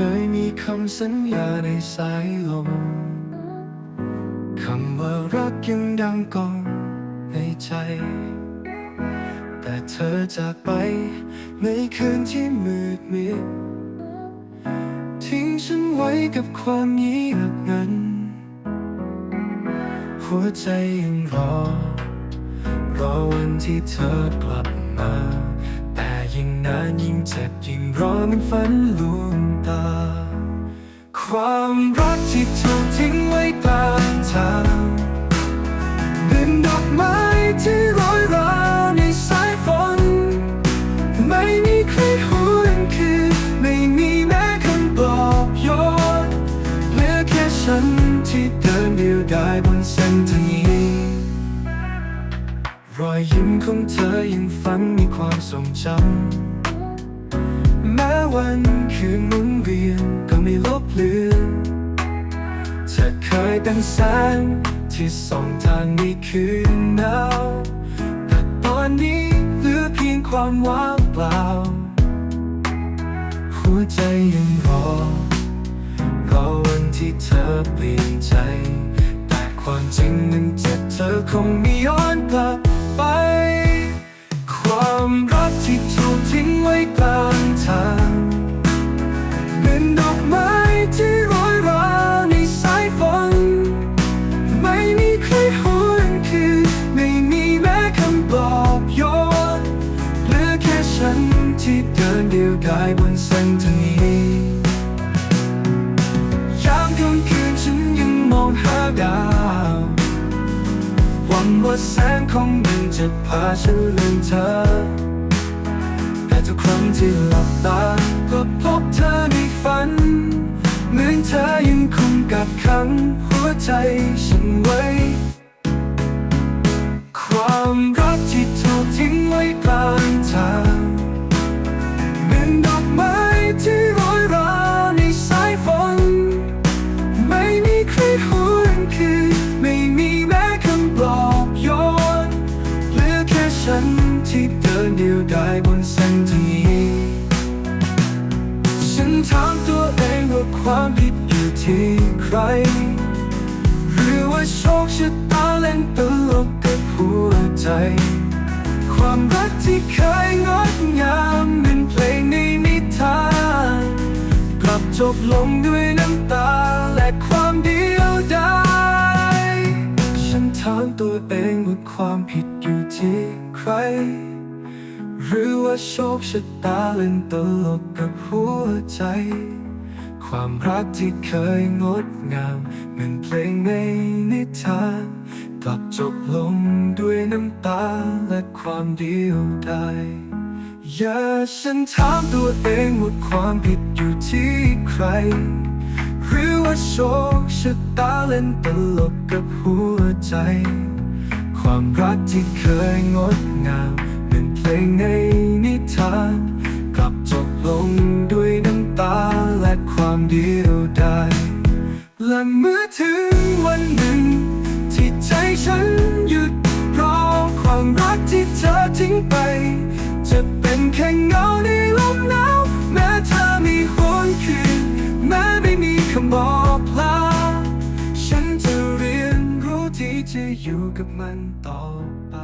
คยมีคำสัญญาในสายลมคำว่ารักยังดังก้องในใจ แต่เธอจากไปในคืนที่มืดมิด ทิ้งฉันไว้กับความเงียบงัน หัวใจยังรอ รอวันที่เธอกลับมา นานยิ่งเจ็บยิ่งรอมันฝันลวงตา ความรักที่ถูกทิ้งไว้กลางทางเป็นดอกไม้ที่โรยราในสายฝน ไม่มีใครหวนคืนไม่มีแม้คำปลอบโยนเหลือแค่ฉันที่เดินเดียวดายบนเส้นทางนี้รอยยิ้มของเธอยังฝังในความทรงจำ แม้วันคืนหมุนเวียนก็ไม่ลบเลือนเธอเคยเป็นแสงที่ส่องทางในคืนหนาวแต่ตอนนี้เหลือเพียงความว่างเปล่า หัวใจยังรอ รอวันที่เธอเปลี่ยนใจ แต่ความจริงนั้นเจ็บเธอคงไม่ย้อนกลับไป ที่เดินเดียวดายบนเส้นทางนี้ยามกลางคืนฉันยังมองหาดาว หวังว่าแสงของมันจะพาฉันลืมเธอ แต่ทุกครั้งที่หลับตาก็พบเธอในฝัน เหมือนเธอยังคงกัดขังหัวใจฉันไว้ ความรัก บนเส้นทีฉันถามตัวเองว่าความผิดอยู่ที่ใคร หรือว่าโชคชะตาเล่นตลกกับหัวใจ ความรักที่เคยงดงามเหมือนเพลงในนิทานกลับจบลงด้วยน้ำตาและความเดียวดายฉันถามตัวเองว่าความผิดอยู่ที่ใคร หรือว่าโชคชะตาเล่นตลกกับหัวใจ ความรักที่เคยงดงามเหมือนเพลงในนิทานกลับจบลงด้วยน้ำตาและความเดียวดายอย่าฉันถามตัวเองว่าความผิดอยู่ที่ใคร หรือว่าโชคชะตาเล่นตลกกับหัวใจ ความรักที่เคยงดงาม เหมือนเพลงในนิทาน กลับจบลงด้วยน้ำตาและความเดียวดายและเมื่อถึงวันหนึ่ง ที่ใจฉันหยุดรอความรักที่เธอทิ้งไป จะเป็นแค่เงาในลมหนาวแม้เธอมีหวนคืนแม้ไม่มีคำบอกลาฉันจะเรียนรู้ที่จะอยู่กับมันต่อไป